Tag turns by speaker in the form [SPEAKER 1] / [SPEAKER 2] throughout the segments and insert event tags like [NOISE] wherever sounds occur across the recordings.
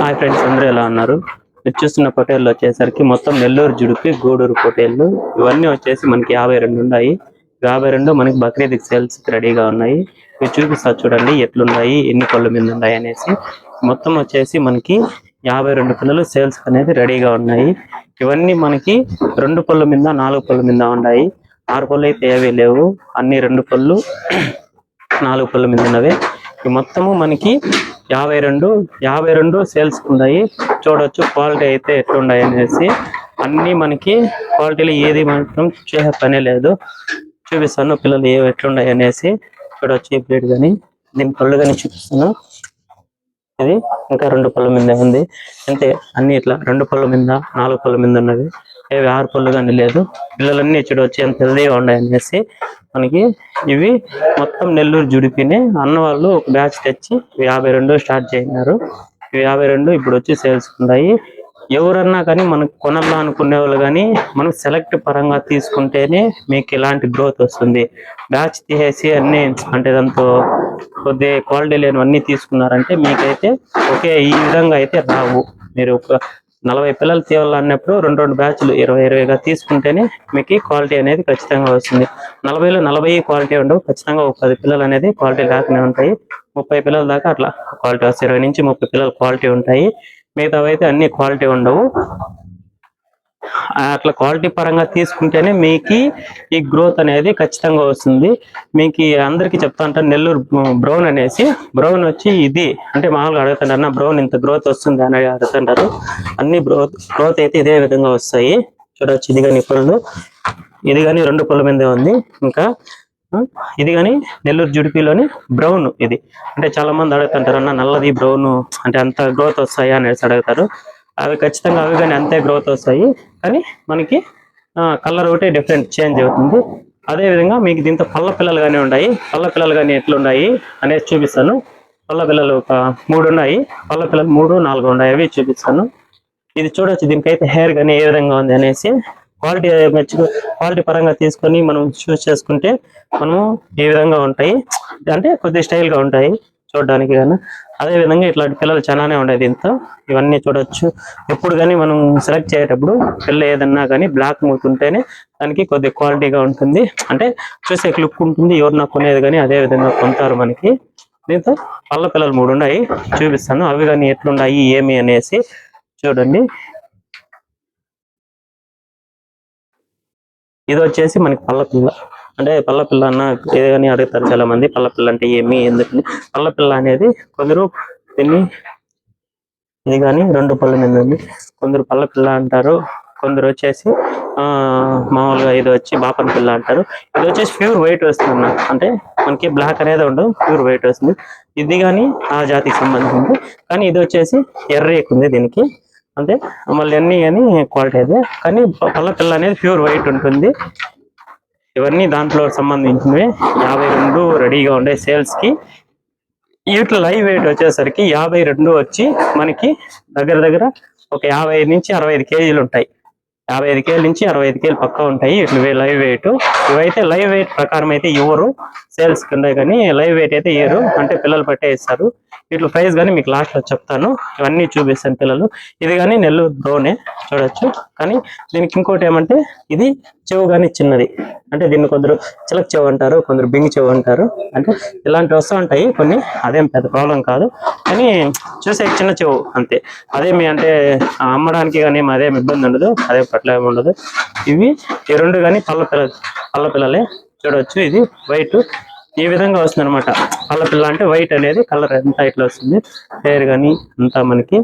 [SPEAKER 1] Hi friends అందరూ ఎలా ఉన్నారు? మీరు చూస్తున్న పొటేళ్ళు వచ్చేసరికి మొత్తం నెల్లూరు జుడిపి గూడూరు పొటేళ్ళు ఇవన్నీ వచ్చేసి మనకి యాభై రెండు ఉన్నాయి. యాభై రెండు మనకి బక్రీద్ సేల్స్ రెడీగా ఉన్నాయి. మీరు చూపిస్తా చూడండి ఎట్లున్నాయి ఎన్ని పళ్ళు మీద ఉన్నాయి అనేసి. మొత్తం వచ్చేసి మనకి యాభై రెండు పిల్లలు సేల్స్ అనేది రెడీగా ఉన్నాయి. ఇవన్నీ మనకి రెండు పళ్ళు మీద నాలుగు పళ్ళు మీద ఉన్నాయి. ఆరు పళ్ళు అయితే ఏవీ లేవు. అన్ని రెండు పళ్ళు నాలుగు పళ్ళు మీద ఉన్నవి. ఈ మొత్తము మనకి యాభై రెండు యాభై రెండు సేల్స్ ఉన్నాయి. చూడొచ్చు క్వాలిటీ అయితే ఎట్లున్నాయి అనేసి. అన్ని మనకి క్వాలిటీలో ఏది మాత్రం చేసే పనే లేదు. చూపిస్తాను పిల్లలు ఏవి ఎట్లున్నాయి అనేసి ఇక్కడ వచ్చి ప్లేట్ కానీ దీని పళ్ళు కానీ చూపిస్తాను ఇది ఇంకా రెండు పళ్ళ మీద ఉంది. అంతే అన్ని ఇట్లా రెండు పళ్ళ మీద నాలుగు పళ్ళ మీద ఉన్నవి. ఏవి ఆరు పళ్ళు కానీ లేదు. పిల్లలన్నీ చూడవచ్చు ఎంత హెల్దీగా ఉన్నాయి అనేసి మనకి ఇవి మొత్తం నెల్లూరు జుడిపిని. అన్న వాళ్ళు ఒక బ్యాచ్ తెచ్చి యాభై రెండు స్టార్ట్ చేసినారు. ఇవి యాభై రెండు ఇప్పుడు వచ్చి సేల్స్ ఉన్నాయి. ఎవరన్నా కానీ మనం కొనాలా అనుకునే వాళ్ళు కానీ మనం సెలెక్ట్ పరంగా తీసుకుంటేనే మీకు ఇలాంటి గ్రోత్ వస్తుంది. బ్యాచ్ తీసేసి అన్ని అంటే దాంతో కొద్దిగా క్వాలిటీ లేనివన్నీ తీసుకున్నారంటే మీకైతే ఓకే ఈ విధంగా అయితే రావు. మీరు ఒక నలభై పిల్లలు తేవాలన్నప్పుడు రెండు రెండు బ్యాచ్లు ఇరవై ఇరవైగా తీసుకుంటేనే మీకు క్వాలిటీ అనేది ఖచ్చితంగా వస్తుంది. నలభైలో నలభై క్వాలిటీ ఉండవు ఖచ్చితంగా ఒక పది పిల్లలు అనేది క్వాలిటీ లేకనే ఉంటాయి. ముప్పై పిల్లల దాకా అట్లా క్వాలిటీ వస్తాయి. ఇరవై నుంచి ముప్పై పిల్లలు క్వాలిటీ ఉంటాయి. మిగతావి అయితే అన్ని క్వాలిటీ ఉండవు. అట్లా క్వాలిటీ పరంగా తీసుకుంటేనే మీకు ఈ గ్రోత్ అనేది ఖచ్చితంగా వస్తుంది. మీకు అందరికీ చెప్తా ఉంటాను నెల్లూరు బ్రౌన్ అనేసి. బ్రౌన్ వచ్చి ఇది. అంటే మామూలుగా అడుగుతుంటారు అన్న బ్రౌన్ ఇంత గ్రోత్ వస్తుంది అని అడుగుతుంటారు. అన్ని గ్రోత్ గ్రోత్ అయితే ఇదే విధంగా వస్తాయి. చూడవచ్చు ఇది కానీ పళ్ళు. ఇది కానీ రెండు పళ్ళ మీదే ఉంది. ఇంకా ఇది కానీ నెల్లూరు జుడిపిలోని బ్రౌన్ ఇది. అంటే చాలా మంది అడుగుతుంటారు అన్న నల్లది బ్రౌన్ అంటే అంత గ్రోత్ వస్తాయా? అనేసి అడుగుతారు. అవి ఖచ్చితంగా అవి కానీ అంతే గ్రోత్ వస్తాయి. కానీ మనకి కలర్ ఒకటి డిఫరెంట్ చేంజ్ అవుతుంది. అదే విధంగా మీకు దీంతో పళ్ళ పిల్లలు కానీ ఉన్నాయి. పళ్ళ పిల్లలు కానీ ఎట్లున్నాయి అనేది చూపిస్తాను. పళ్ళ పిల్లలు ఒక మూడు ఉన్నాయి. పళ్ళ పిల్లలు మూడు నాలుగు ఉన్నాయి. అవి చూపిస్తాను. ఇది చూడొచ్చు దీనికైతే హెయిర్ కానీ ఏ విధంగా ఉంది అనేసి. క్వాలిటీ మెచ్చు క్వాలిటీ పరంగా తీసుకొని మనం చూస్ చేసుకుంటే మనము ఏ విధంగా ఉంటాయి? అంటే కొద్దిగా స్టైల్గా ఉంటాయి చూడడానికి కానీ అదే విధంగా ఇట్లాంటి పిల్లలు చాలానే ఉన్నాయి దీంతో ఇవన్నీ చూడొచ్చు. ఎప్పుడు కానీ మనం సెలెక్ట్ చేసేటప్పుడు పిల్ల ఏదన్నా కానీ బ్లాక్ మూత్ ఉంటేనే దానికి కొద్దిగా క్వాలిటీగా ఉంటుంది. అంటే చూసే క్లుక్ ఉంటుంది ఎవరన్నా కొనేది కానీ అదే విధంగా కొంటారు మనకి. దీంతో పళ్ళ పిల్లలు మూడు ఉన్నాయి చూపిస్తాను. అవి కానీ ఎట్లున్నాయి ఏమి అనేసి చూడండి. ఇది వచ్చేసి మనకి పల్లపిల్ల. అంటే పల్లపిల్ల అన్న ఏదని అడుగుతారు చాలా మంది పల్లపిల్ల అంటే ఏమి ఎందుకని పల్లపిల్ల అనేది కొందరు దీన్ని ఇది కానీ రెండు పళ్ళ మీద ఉంది. కొందరు పల్లపిల్ల అంటారు కొందరు వచ్చేసి ఆ మామూలుగా ఇది వచ్చి బాపన్ పిల్ల అంటారు. ఇది వచ్చేసి ప్యూర్ వైట్ వస్తుంది అన్న. అంటే మనకి బ్లాక్ అనేది ఉండదు ప్యూర్ వైట్ వస్తుంది. ఇది కానీ ఆ జాతికి సంబంధించింది. కానీ ఇది వచ్చేసి ఎర్ర ఉంది దీనికి. అంటే మళ్ళీ అన్ని కానీ క్వాలిటీ అదే కానీ పళ్ళ పిల్ల అనేది ప్యూర్ వైట్ ఉంటుంది. ఇవన్నీ దాంట్లో సంబంధించినవి. యాభై రెండు రెడీగా ఉండే సేల్స్కి. వీటిలో లైవ్ వెయిట్ వచ్చేసరికి యాభై రెండు వచ్చి మనకి దగ్గర దగ్గర ఒక యాభై ఐదు నుంచి అరవై ఐదు కేజీలు ఉంటాయి. యాభై ఐదు కేజీల నుంచి అరవై ఐదు కేజీలు పక్క ఉంటాయి వీటి లైవ్ వెయిట్ ఇవైతే లైవ్ వెయిట్ ప్రకారం అయితే ఇవ్వరు సేల్స్ కింద కానీ లైవ్ వెయిట్ అయితే ఇవ్వరు అంటే పిల్లలు పట్టే ఇస్తారు వీటి ప్రైస్ కానీ మీకు లాస్ట్లో చెప్తాను. ఇవన్నీ చూపిస్తాను పిల్లలు. ఇది కానీ నెల్లూరు బ్రౌనే చూడొచ్చు. కానీ దీనికి ఇంకోటి ఏమంటే ఇది చెవు కానీ చిన్నది. అంటే దీన్ని కొందరు చిలక చెవు అంటారు కొందరు బింగి చెవు అంటారు. అంటే ఇలాంటివి వస్తూ ఉంటాయి. కొన్ని అదేం పెద్ద ప్రాబ్లం కాదు. కానీ చూసే చిన్న చెవు అంతే. అదేమి అంటే అమ్మడానికి కానీ అదేమి ఇబ్బంది ఉండదు. అదే పట్ల ఏమి ఉండదు. ఇవి ఈ రెండు కానీ పళ్ళ పిల్ల పళ్ళ పిల్లలే చూడొచ్చు. ఇది వైట్ ఈ విధంగా వస్తుంది అనమాట పళ్ళ పిల్ల అంటే వైట్ అనేది కలర్ ఎంత ఇట్లా వస్తుంది హెయిర్ కానీ అంతా మనకి.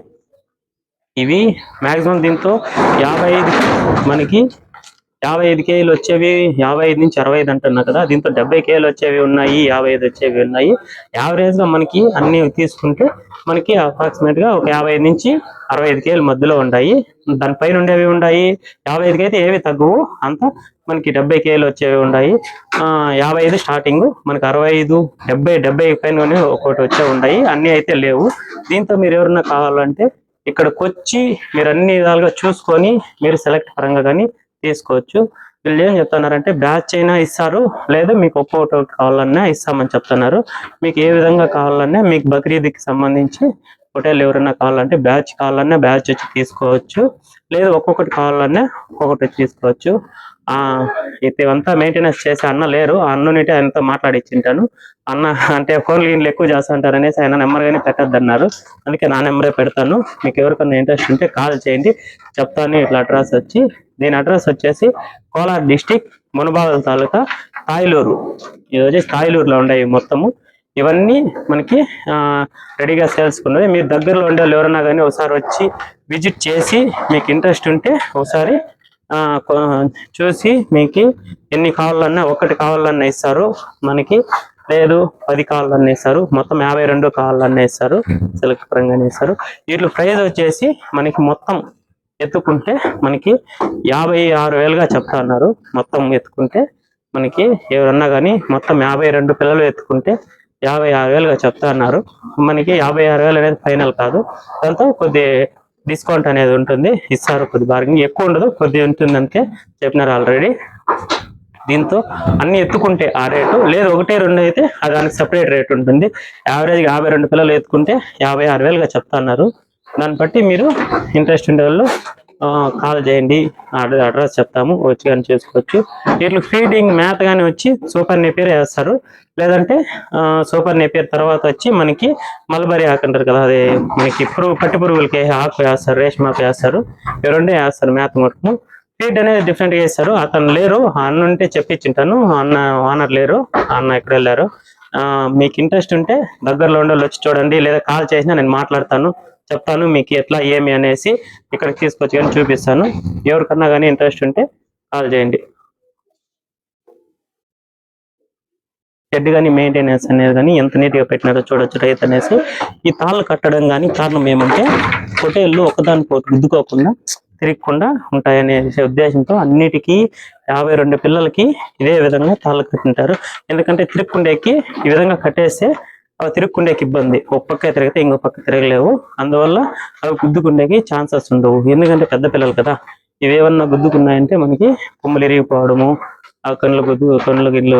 [SPEAKER 1] ఇవి మాక్సిమం దీంతో యాభై ఐదు మనకి యాభై ఐదు కేలు వచ్చేవి యాభై ఐదు నుంచి అరవై ఐదు అంటున్నా కదా దీంతో డెబ్బై కేలు వచ్చేవి ఉన్నాయి యాభై ఐదు వచ్చేవి ఉన్నాయి. యావరేజ్గా మనకి అన్ని తీసుకుంటే మనకి అప్రాక్సిమేట్గా ఒక యాభై ఐదు నుంచి అరవై ఐదు కేలు మధ్యలో ఉంటాయి దానిపైన ఉండేవి ఉన్నాయి యాభై ఐదుకి అయితే ఏవి తగ్గవు అంతా మనకి డెబ్బై కేలు వచ్చేవి ఉన్నాయి యాభై ఐదు స్టార్టింగ్ మనకి అరవై ఐదు డెబ్బై డెబ్బై పైన ఒకటి వచ్చే ఉన్నాయి అన్ని అయితే లేవు. దీంతో మీరు ఎవరన్నా కావాలంటే ఇక్కడికి వచ్చి మీరు అన్ని విధాలుగా చూసుకొని మీరు సెలెక్ట్ పరంగా కానీ తీసుకోవచ్చు వీళ్ళు ఏం చెప్తున్నారంటే బ్యాచ్ అయినా ఇస్తారు లేదా మీకు ఒక్కొక్కటి కావాలన్నా ఇస్తామని చెప్తున్నారు. మీకు ఏ విధంగా కావాలన్నా మీకు బక్రీద్కి సంబంధించి హోటల్ ఎవరైనా కావాలంటే బ్యాచ్ కావాలన్నా బ్యాచ్ వచ్చి తీసుకోవచ్చు. లేదు ఒక్కొక్కటి కావాలన్నా ఒక్కొక్కటి వచ్చి తీసుకోవచ్చు. ఆ ఇదంతా మెయింటెనెన్స్ చేసే అన్న లేరు. ఆ ఆయనతో మాట్లాడిచ్చింటాను. అన్న అంటే ఫోన్ లీన్లు ఎక్కువ చేస్తుంటారు అనేసి ఆయన నెంబర్ కానీ పెట్టద్దన్నారు. అందుకే నా నెంబరే పెడతాను. మీకు ఎవరికైనా ఇంట్రెస్ట్ ఉంటే కాల్ చేయండి. చెప్తాను ఇట్లా అడ్రస్ వచ్చి దీని అడ్రస్ వచ్చేసి కోలార్ డిస్టిక్ మునబాగల్ తాలూకా తాయిలూరు. ఇది వచ్చేసి తాయిలూరులో ఉన్నాయి మొత్తము. ఇవన్నీ మనకి రెడీగా సేల్స్ ఉన్నది మీరు దగ్గరలో ఉండే వాళ్ళు ఎవరైనా కానీ ఒకసారి వచ్చి విజిట్ చేసి మీకు ఇంట్రెస్ట్ ఉంటే ఒకసారి చూసి మీకు ఎన్ని కావాలన్నా ఒకటి కావాలన్నా ఇస్తారు. మనకి లేదు పది కావాలన్నా ఇస్తారు. మొత్తం యాభై రెండు కావాలన్నా ఇస్తారు. సెలెక్ట్ పరంగానే ఇస్తారు. వీటి ప్రైస్ వచ్చేసి మనకి మొత్తం ఎత్తుకుంటే మనకి యాభై ఆరు వేలుగా చెప్తా ఉన్నారు మొత్తం ఎత్తుకుంటే మనకి ఎవరన్నా కానీ మొత్తం యాభై రెండు పిల్లలు ఎత్తుకుంటే యాభై ఆరు వేలుగా చెప్తా అన్నారు. మనకి యాభై ఆరు వేలు అనేది ఫైనల్ కాదు. దాంతో కొద్ది డిస్కౌంట్ అనేది ఉంటుంది. ఇస్తారు కొద్ది బార్గింగ్ ఎక్కువ ఉండదు కొద్ది ఉంటుంది అంతే చెప్పినారు ఆల్రెడీ. దీంతో అన్ని ఎత్తుకుంటే ఆ రేటు. లేదు ఒకటే రెండు అయితే ఆ దానికి సపరేట్ రేట్ ఉంటుంది. యావరేజ్గా యాభై రెండు పిల్లలు ఎత్తుకుంటే యాభై ఆరు వేలుగా చెప్తా అన్నారు. దాన్ని బట్టి మీరు ఇంట్రెస్ట్ ఉండే వాళ్ళు కాల్ చేయండి. అడ్రస్ చెప్తాము. వచ్చి కానీ చేసుకోవచ్చు. వీటికి ఫీడింగ్ మేత కానీ వచ్చి సూపర్ నెపేర్ వేస్తారు. లేదంటే సూపర్ నెపేర్ తర్వాత వచ్చి మనకి మల్బరీ ఆకు అంటారు కదా అది మనకి పురుగు పట్టి పురుగులకి ఆకు వేస్తారు రేష్మ ఆకు వేస్తారు. ఇవి రెండే వేస్తారు మేత మటుకు ఫీడ్ అనేది డిఫరెంట్గా వేస్తారు. అతను లేరు అన్న ఉంటే చెప్పించుంటాను. అన్న ఓనర్ లేరు అన్న ఎక్కడ వెళ్ళారు. మీకు ఇంట్రెస్ట్ ఉంటే దగ్గరలో ఉండే వాళ్ళు వచ్చి చూడండి లేదా కాల్ చేసినా నేను మాట్లాడతాను. చెప్తాను మీకు ఎట్లా ఏమి అనేసి ఇక్కడికి తీసుకొచ్చి కానీ చూపిస్తాను. ఎవరికన్నా కానీ ఇంట్రెస్ట్ ఉంటే కాల్ చేయండి. షెడ్ కానీ మెయింటెనెన్స్ అనేది కానీ ఎంత నీట్గా పెట్టినారో చూడొచ్చు రైతు అనేసి. ఈ తాళ్ళు కట్టడం కానీ కారణం ఏమంటే పొటేళ్ళు ఒకదానికో గుద్దుకోకుండా తిరగకుండా ఉంటాయనే ఉద్దేశంతో అన్నిటికీ యాభై రెండు పిల్లలకి ఇదే విధంగా తాళ్ళు కట్టింటారు. ఎందుకంటే తిరుక్కుండేకి ఈ విధంగా కట్టేస్తే అవి తిరుక్కుండేకి ఇబ్బంది. ఒక పక్క తిరిగితే ఇంకో పక్క తిరగలేవు. అందువల్ల అవి గుద్దుకుండేకి ఛాన్సెస్ ఉండవు. ఎందుకంటే పెద్ద పిల్లలు కదా. ఇవేమన్నా గుద్దుకున్నాయంటే మనకి కొమ్ములు ఇరిగిపోవడము ఆ కళ్ళు గుద్దు కళ్ళు గిళ్ళు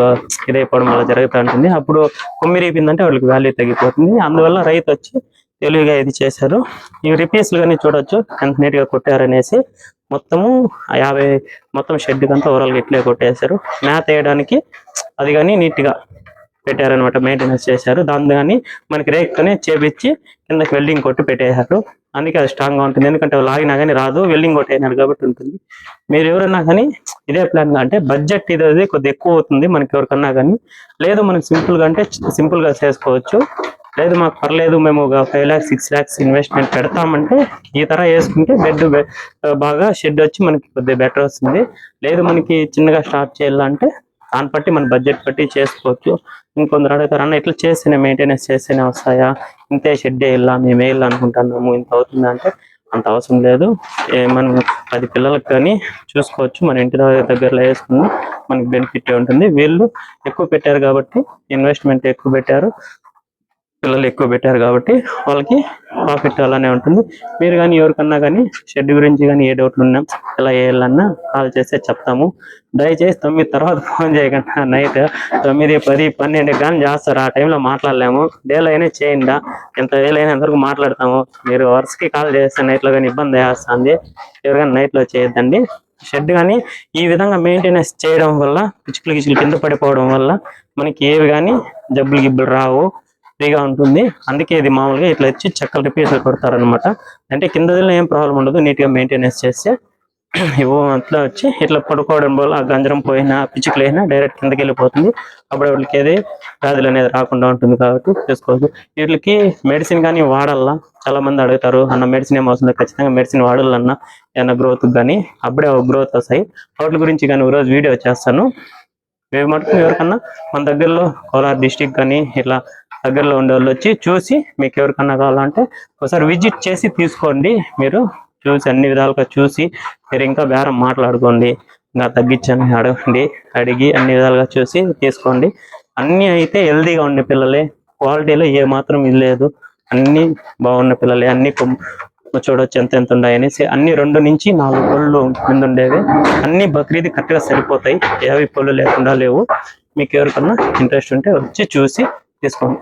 [SPEAKER 1] ఇదైపోవడం అలా జరుగుతూ ఉంటుంది. అప్పుడు కొమ్మి ఇరిగిపోయిందంటే వాళ్ళకి వాల్యూ తగ్గిపోతుంది. అందువల్ల రైతు వచ్చి తెలివిగా ఇది చేశారు. ఈ రిపీస్లు కానీ చూడొచ్చు. ఎంత నీట్గా కొట్టారనేసి మొత్తము యాభై మొత్తం షెడ్ కంతా ఓవరాల్గా ఇట్లే కొట్టేశారు. మేత వేయడానికి అది కానీ నీట్గా. పెట్టారనమాట మెయింటెనెన్స్ చేశారు. దాని కానీ మనకి రేక్ కానీ చేపించి కిందకి వెల్డింగ్ కొట్టి పెట్టేశారు. అందుకే అది స్ట్రాంగ్గా ఉంటుంది. ఎందుకంటే లాగినా కానీ రాదు వెల్డింగ్ కొట్టేనారు కాబట్టి ఉంటుంది. మీరు ఎవరన్నా కానీ ఇదే ప్లాన్ అంటే బడ్జెట్ ఇది అది కొద్దిగా ఎక్కువ అవుతుంది మనకి ఎవరికన్నా కానీ. లేదు మనకి సింపుల్గా అంటే సింపుల్గా చేసుకోవచ్చు. లేదు మాకు పర్లేదు మేము ఒక five lakhs six lakhs investment పెడతామంటే ఈ తర వేసుకుంటే బెడ్ బాగా షెడ్ వచ్చి మనకి కొద్దిగా బెటర్ వస్తుంది. లేదు మనకి చిన్నగా స్టార్ట్ చేయాలంటే దాన్ని బట్టి మన బడ్జెట్ బట్టి చేసుకోవచ్చు. ఇంకొందరు అడుగుతారు అన్న ఇట్లా చేస్తేనే మెయింటెనెన్స్ చేస్తేనే వస్తాయా? ఇంతే షెడ్ వేయాలా? మేము వేయాలి అనుకుంటున్నాము? ఇంత అవుతుందా? అంటే అంత అవసరం లేదు. మనం పది పిల్లలకు కానీ చూసుకోవచ్చు. మన ఇంటి దగ్గర- దగ్గరలో వేసుకుని మనకి బెనిఫిట్ ఉంటుంది. వీళ్ళు ఎక్కువ పెట్టారు కాబట్టి ఇన్వెస్ట్మెంట్ ఎక్కువ పెట్టారు. పిల్లలు ఎక్కువ పెట్టారు కాబట్టి వాళ్ళకి ప్రాఫిట్ అలానే ఉంటుంది. మీరు కానీ ఎవరికన్నా కానీ షెడ్ గురించి కానీ ఏ డౌట్లు ఉన్నా ఎలా వేయాలన్నా కాల్ చేస్తే చెప్తాము. దయచేసి తొమ్మిది తర్వాత ఫోన్ చేయకుండా. నైట్ తొమ్మిది పది పన్నెండు కానీ చేస్తారు. ఆ టైంలో మాట్లాడలేము. డేలో అయినా చేయండి. ఎంత వేలైనా ఎంతవరకు మాట్లాడతాము. మీరు వర్క్స్కి కాల్ చేస్తే నైట్లో కానీ ఇబ్బంది వేస్తుంది. ఎవరికైనా నైట్లో చేయొద్దండి. షెడ్ కానీ ఈ విధంగా మెయింటెనెన్స్ చేయడం వల్ల పిచ్చుకలు గిచ్చులు కింద పడిపోవడం వల్ల మనకి ఏవి కానీ జబ్బులు గిబ్బులు రావు. ఫ్రీగా ఉంటుంది. అందుకే ఇది మామూలుగా ఇట్లా వచ్చి చెక్కలు కొడతారు కొడతారనమాట అంటే కింద ఏం ప్రాబ్లం ఉండదు. నీట్గా మెయింటెనెన్స్ చేస్తే [CLEARS THROAT] ఇవో అట్లా వచ్చి ఇట్లా పడుకోవడం వల్ల ఆ గంజరం పోయినా పిచ్చుకలు అయినా డైరెక్ట్ కిందకి వెళ్ళిపోతుంది. అప్పుడు వాళ్ళకి ఏది వ్యాధులు అనేది రాకుండా ఉంటుంది కాబట్టి చేసుకోవచ్చు. వీటికి మెడిసిన్ కానీ వాడాలా చాలా మంది అడుగుతారు అన్న మెడిసిన్ ఏం ఖచ్చితంగా మెడిసిన్ వాడాలన్నా ఏమైనా గ్రోత్ కానీ అప్పుడే గ్రోత్ వస్తాయి. వాటి గురించి కానీ రోజు వీడియో చేస్తాను. మేము మటుకు ఎవరికన్నా మన దగ్గరలో కోలార్ డిస్టిక్ కానీ ఇట్లా దగ్గరలో ఉండే వాళ్ళు వచ్చి చూసి మీకు ఎవరికన్నా కావాలంటే ఒకసారి విజిట్ చేసి తీసుకోండి. మీరు చూసి అన్ని విధాలుగా చూసి మీరు ఇంకా బేరం మాట్లాడుకోండి. ఇంకా తగ్గించని అడగండి అడిగి అన్ని విధాలుగా చూసి తీసుకోండి. అన్నీ అయితే హెల్దీగా ఉండే పిల్లలే. క్వాలిటీలో ఏ మాత్రం ఇది లేదు. అన్ని బాగున్న పిల్లలే. అన్ని చూడవచ్చు చూడొచ్చు ఎంత ఎంత ఉన్నాయనేసి అన్ని రెండు నుంచి నాలుగు పళ్ళు ముందు ఉండేవి. అన్ని బక్రీద్ కరెక్ట్గా సరిపోతాయి. ఏవి పళ్ళు లేకుండా లేవు. మీకు ఎవరికన్నా ఇంట్రెస్ట్ ఉంటే వచ్చి చూసి తీసుకోండి